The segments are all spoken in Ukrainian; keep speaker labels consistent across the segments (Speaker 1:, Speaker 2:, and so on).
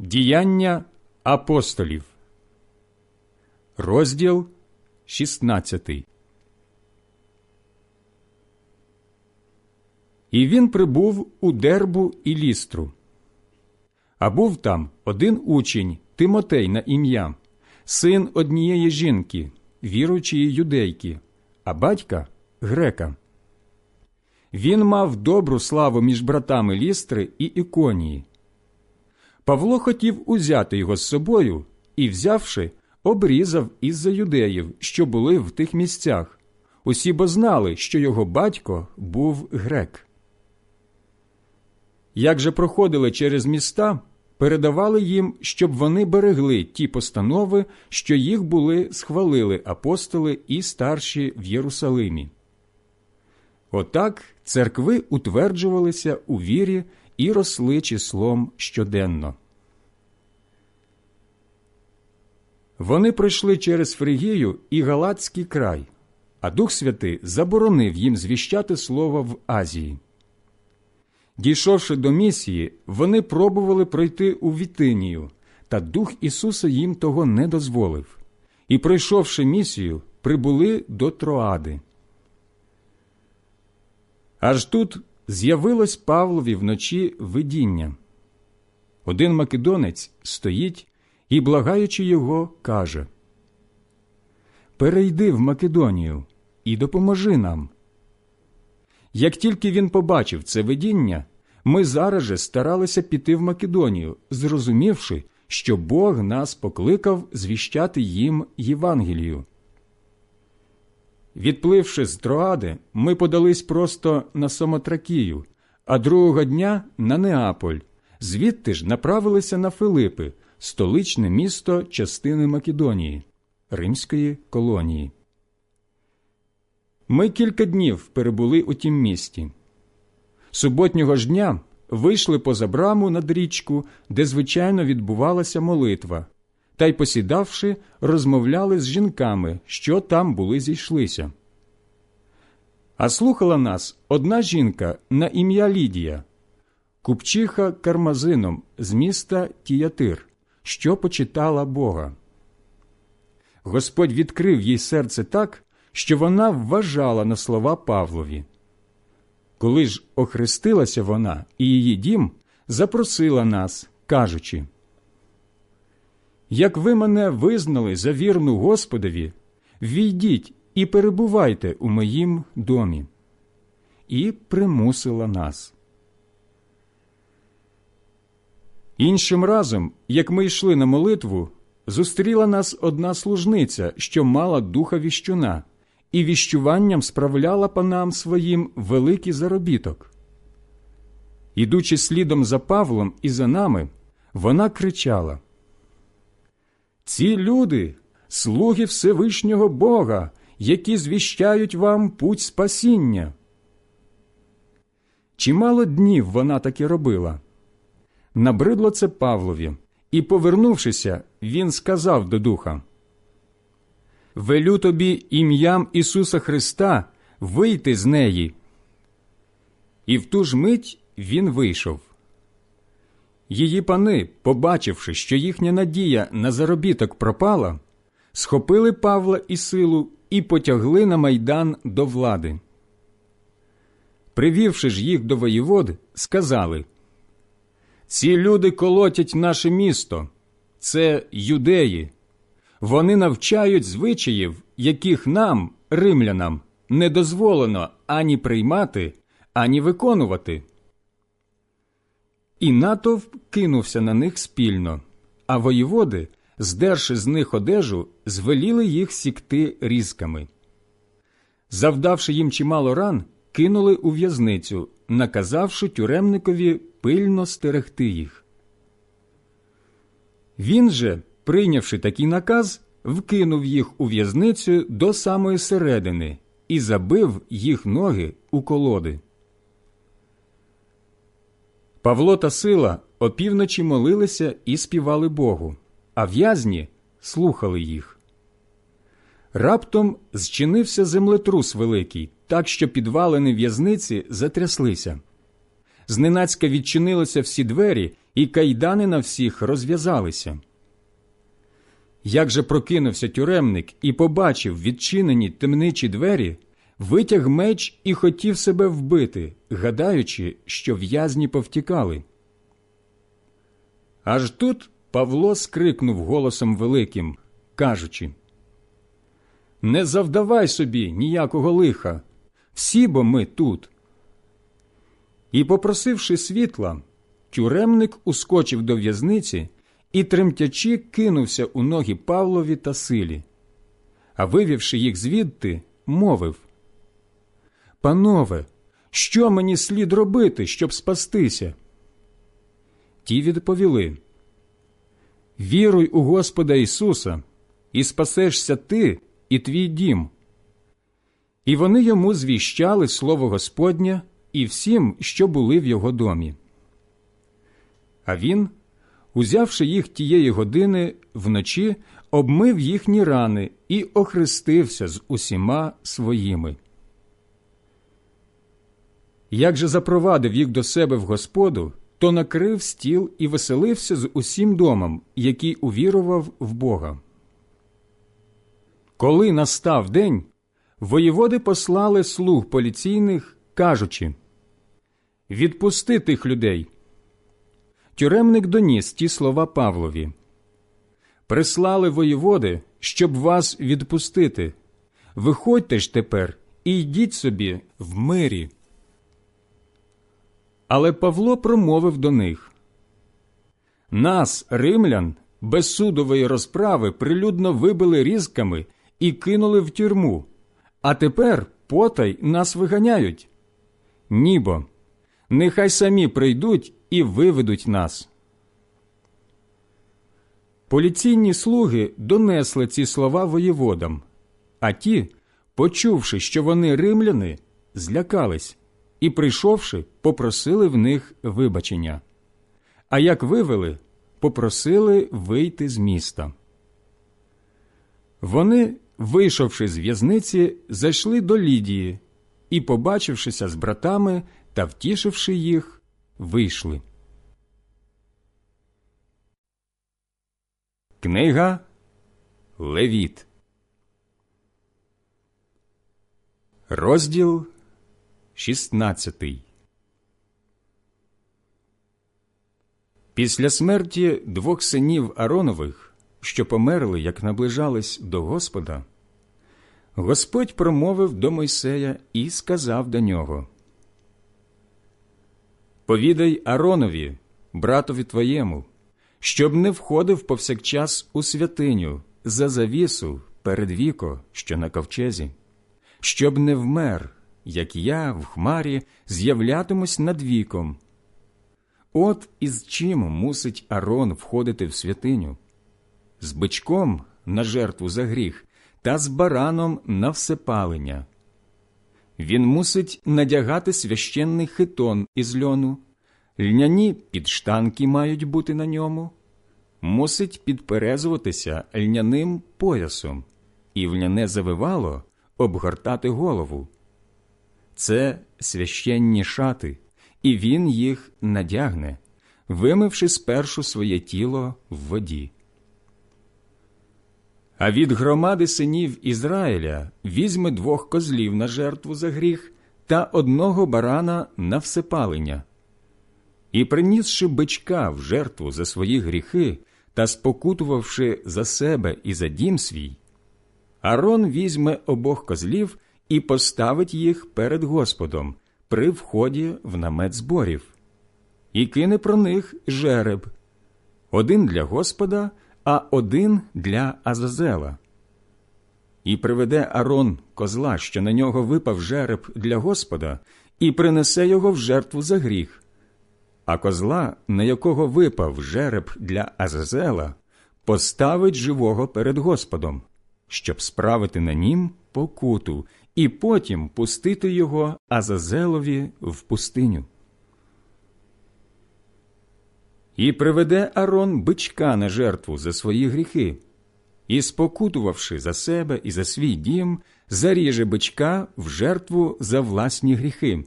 Speaker 1: Діяння апостолів, розділ 16. І він прибув у дербу і лістру. А був там один учень Тимотей на ім'я, син однієї жінки, віруючої юдейки, а батька грека. Він мав добру славу між братами лістри і іконії. Павло хотів узяти його з собою і, взявши, обрізав із-за юдеїв, що були в тих місцях. Усі бо знали, що його батько був грек. Як же проходили через міста, передавали їм, щоб вони берегли ті постанови, що їх були схвалили апостоли і старші в Єрусалимі. Отак церкви утверджувалися у вірі і росли числом щоденно. Вони пройшли через Фригію і Галатський край, а Дух Святий заборонив їм звіщати слово в Азії. Дійшовши до місії, вони пробували пройти у Вітинію, та Дух Ісуса їм того не дозволив, і, пройшовши місію, прибули до Троади. Аж тут з'явилось Павлові вночі видіння. Один македонець стоїть і, благаючи його, каже Перейди в Македонію і допоможи нам. Як тільки він побачив це видіння, ми зараз же старалися піти в Македонію, зрозумівши, що Бог нас покликав звіщати їм Євангелію. Відпливши з Троади, ми подались просто на Самотракію, а другого дня на Неаполь, звідти ж направилися на Филипи, столичне місто частини Македонії, римської колонії. Ми кілька днів перебули у тім місті. Суботнього ж дня вийшли поза браму над річку, де звичайно відбувалася молитва, та й, посідавши, розмовляли з жінками, що там були зійшлися. А слухала нас одна жінка на ім'я Лідія, купчиха кармазином з міста Тіятир, що почитала Бога. Господь відкрив їй серце так, що вона вважала на слова Павлові. Коли ж охрестилася вона і її дім, запросила нас, кажучи Як ви мене визнали за вірну Господові, війдіть і перебувайте у моїм домі. І примусила нас. Іншим разом, як ми йшли на молитву, зустріла нас одна служниця, що мала духа віщуна, і віщуванням справляла панам своїм великий заробіток. Ідучи слідом за Павлом і за нами, вона кричала Ці люди, слуги Всевишнього Бога, які звіщають вам путь спасіння. Чимало днів вона таки робила. Набридло це Павлові, і, повернувшися, він сказав до духа Велю тобі ім'ям Ісуса Христа вийти з неї. І в ту ж мить він вийшов. Її пани, побачивши, що їхня надія на заробіток пропала, схопили Павла і силу і потягли на майдан до влади. Привівши ж їх до воєвод, сказали Ці люди колотять наше місто, це юдеї. Вони навчають звичаїв, яких нам, римлянам, не дозволено ані приймати, ані виконувати. І натовп кинувся на них спільно, а воєводи, здерши з них одежу, звеліли їх сікти різками. Завдавши їм чимало ран, кинули у в'язницю, наказавши тюремникові пильно стерегти їх. Він же, прийнявши такий наказ, вкинув їх у в'язницю до самої середини і забив їх ноги у колоди. Павло та Сила опівночі молилися і співали Богу, а в'язні слухали їх. Раптом зчинився землетрус великий, так що підвалини в'язниці затряслися. Зненацька відчинилися всі двері, і кайдани на всіх розв'язалися. Як же прокинувся тюремник і побачив відчинені темничі двері, витяг меч і хотів себе вбити, гадаючи, що в'язні повтікали. Аж тут Павло скрикнув голосом великим, кажучи Не завдавай собі ніякого лиха, всі бо ми тут. І, попросивши світла, тюремник ускочив до в'язниці і, тремтячи, кинувся у ноги Павлові та силі, а вивівши їх звідти, мовив Панове, що мені слід робити, щоб спастися? Ті відповіли Віруй у Господа Ісуса, і спасешся ти і твій дім. І вони йому звіщали слово Господнє і всім, що були в його домі. А він, узявши їх тієї години вночі, обмив їхні рани і охрестився з усіма своїми. Як же запровадив їх до себе в Господу, то накрив стіл і веселився з усім домом, який увірував в Бога. Коли настав день, воєводи послали слуг поліційних, кажучи Відпусти тих людей. Тюремник доніс ті слова Павлові. Прислали воєводи, щоб вас відпустити. Виходьте ж тепер і йдіть собі в мирі. Але Павло промовив до них Нас, римлян, без судової розправи прилюдно вибили різками і кинули в тюрму, а тепер потай нас виганяють. Нібо, нехай самі прийдуть і виведуть нас. Поліційні слуги донесли ці слова воєводам, а ті, почувши, що вони римляни, злякались і, прийшовши, попросили в них вибачення. А як вивели, попросили вийти з міста. Вони, вийшовши з в'язниці, зайшли до Лідії і, побачившися з братами та втішивши їх, вийшли. Книга Левіт. Розділ 16 Після смерті двох синів Аронових, що померли, як наближались до Господа, Господь промовив до Мойсея і сказав до нього Повідай Аронові, братові твоєму, щоб не входив повсякчас у святиню за завісу перед віко, що на ковчезі, щоб не вмер як я в хмарі з'являтимусь над віком. От із чим мусить Арон входити в святиню? З бичком на жертву за гріх та з бараном на всепалення. Він мусить надягати священний хитон із льону, льняні підштанки мають бути на ньому, мусить підперезуватися льняним поясом, і в ляне завивало обгортати голову це священні шати, і він їх надягне, вимивши спершу своє тіло в воді. А від громади синів Ізраїля візьме двох козлів на жертву за гріх та одного барана на всепалення. І, принісши бичка в жертву за свої гріхи та спокутувавши за себе і за дім свій, Арон візьме обох козлів і поставить їх перед Господом при вході в намет зборів, і кине про них жереб один для Господа, а один для Азазела. І приведе Арон козла, що на нього випав жереб для Господа, і принесе його в жертву за гріх. А козла, на якого випав жереб для Азазела, поставить живого перед Господом, щоб справити на нім покуту і потім пустити його Азазелові в пустиню. І приведе Арон бичка на жертву за свої гріхи, і, спокутувавши за себе і за свій дім, заріже бичка в жертву за власні гріхи,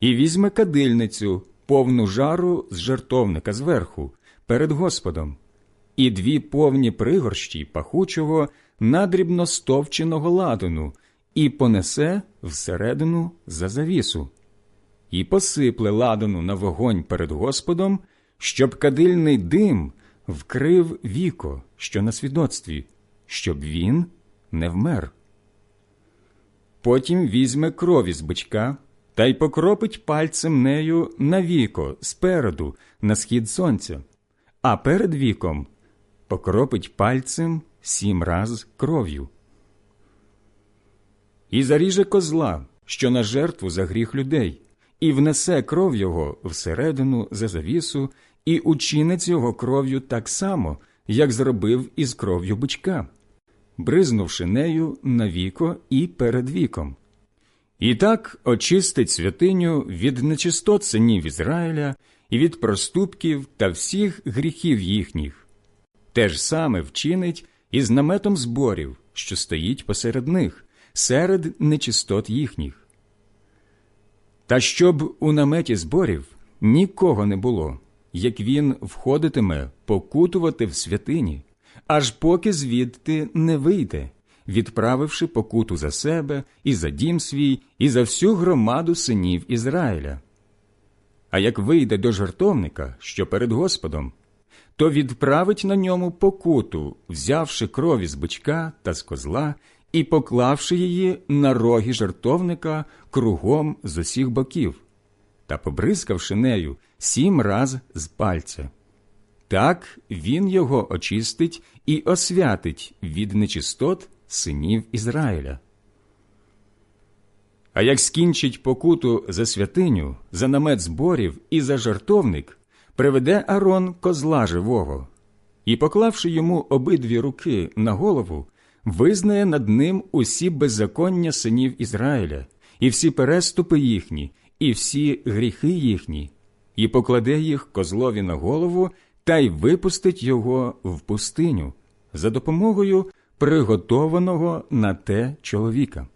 Speaker 1: і візьме кадильницю, повну жару з жертовника зверху перед Господом, і дві повні пригорщі пахучого надрібно стовченого ладану, і понесе всередину за завісу, і посипле ладану на вогонь перед Господом, щоб кадильний дим вкрив віко, що на свідоцтві, щоб він не вмер. Потім візьме крові з бичка та й покропить пальцем нею на віко спереду, на схід сонця, а перед віком покропить пальцем сім раз кров'ю. І заріже козла, що на жертву за гріх людей, і внесе кров його всередину за завісу, і учинить його кров'ю так само, як зробив із кров'ю бичка, бризнувши нею на віко і перед віком. І так очистить святиню від нечистот синів Ізраїля і від проступків та всіх гріхів їхніх. Те ж саме вчинить із наметом зборів, що стоїть посеред них, серед нечистот їхніх. Та щоб у наметі зборів нікого не було, як він входитиме покутувати в святині, аж поки звідти не вийде, відправивши покуту за себе і за дім свій, і за всю громаду синів Ізраїля. А як вийде до жертовника, що перед Господом, то відправить на ньому покуту, взявши крові з бичка та з козла і поклавши її на роги жертовника кругом з усіх боків, та побризкавши нею сім раз з пальця. Так він його очистить і освятить від нечистот синів Ізраїля. А як скінчить покуту за святиню, за намет зборів і за жартовник, приведе Арон козла живого і, поклавши йому обидві руки на голову, визнає над ним усі беззаконня синів Ізраїля, і всі переступи їхні, і всі гріхи їхні, і покладе їх козлові на голову та й випустить його в пустиню за допомогою приготованого на те чоловіка.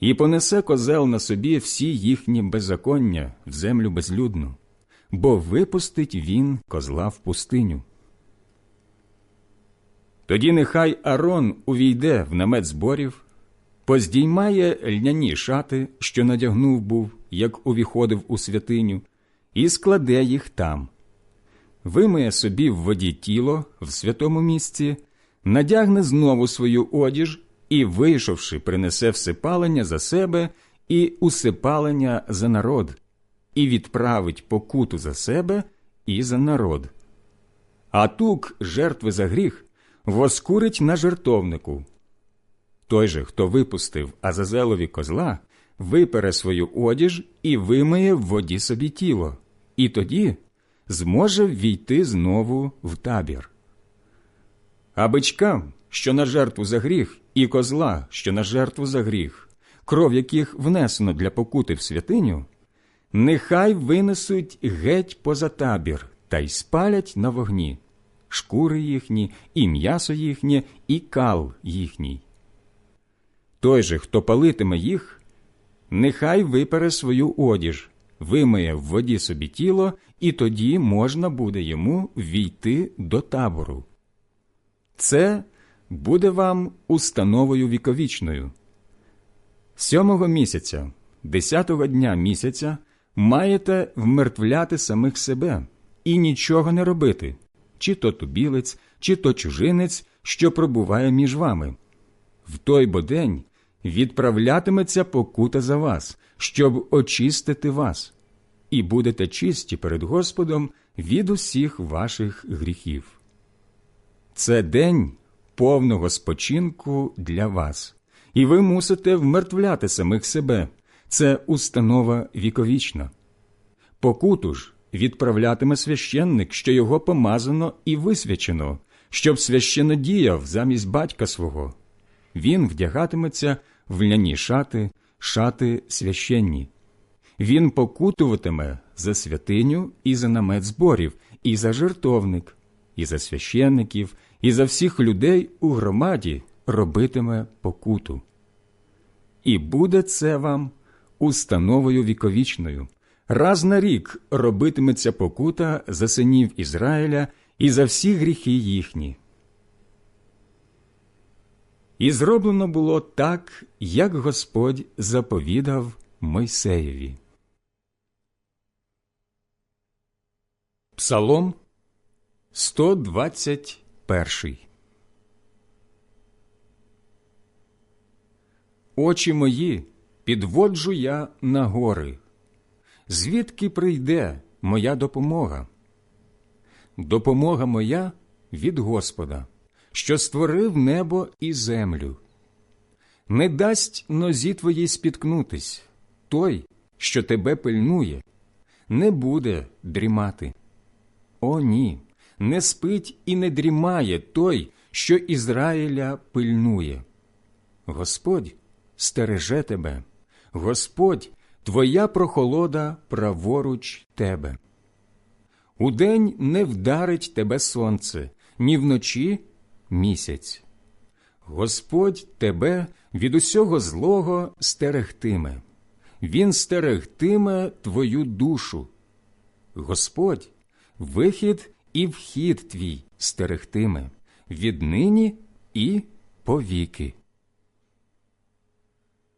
Speaker 1: І понесе козел на собі всі їхні беззаконня в землю безлюдну, бо випустить він козла в пустиню. Тоді нехай Арон увійде в намет зборів, поздіймає льняні шати, що надягнув був, як увіходив у святиню, і складе їх там, вимиє собі в воді тіло в святому місці, надягне знову свою одіж і, вийшовши, принесе всипалення за себе і усипалення за народ, і відправить покуту за себе і за народ. А тук жертви за гріх воскурить на жертовнику. Той же, хто випустив Азазелові козла, випере свою одіж і вимиє в воді собі тіло, і тоді зможе ввійти знову в табір. А бичкам, що на жертву за гріх, і козла, що на жертву за гріх, кров яких внесено для покути в святиню, нехай винесуть геть поза табір та й спалять на вогні шкури їхні, і м'ясо їхнє, і кал їхній. Той же, хто палитиме їх, нехай випере свою одіж, вимиє в воді собі тіло, і тоді можна буде йому війти до табору. Це буде вам установою віковічною. Сьомого місяця, десятого дня місяця, маєте вмертвляти самих себе і нічого не робити, чи то тубілець, чи то чужинець, що пробуває між вами. В той бо день відправлятиметься покута за вас, щоб очистити вас, і будете чисті перед Господом від усіх ваших гріхів. Це день повного спочинку для вас, і ви мусите вмертвляти самих себе. Це установа віковічна. Покуту ж відправлятиме священник, що його помазано і висвячено, щоб священно діяв замість батька свого. Він вдягатиметься в ляні шати, шати священні. Він покутуватиме за святиню і за намет зборів, і за жертовник, і за священників, і за всіх людей у громаді робитиме покуту. І буде це вам установою віковічною, Раз на рік робитиметься покута за синів Ізраїля і за всі гріхи їхні. І зроблено було так, як Господь заповідав Мойсеєві. Псалом 121 Очі мої підводжу я на гори. Звідки прийде моя допомога? Допомога моя від Господа, що створив небо і землю. Не дасть нозі твоїй спіткнутись, той, що тебе пильнує, не буде дрімати. О, ні, не спить і не дрімає той, що Ізраїля пильнує. Господь стереже тебе, Господь твоя прохолода праворуч тебе. Удень не вдарить тебе сонце, ні вночі місяць. Господь тебе від усього злого стерегтиме, Він стерегтиме твою душу. Господь вихід і вхід твій стерегтиме віднині і повіки.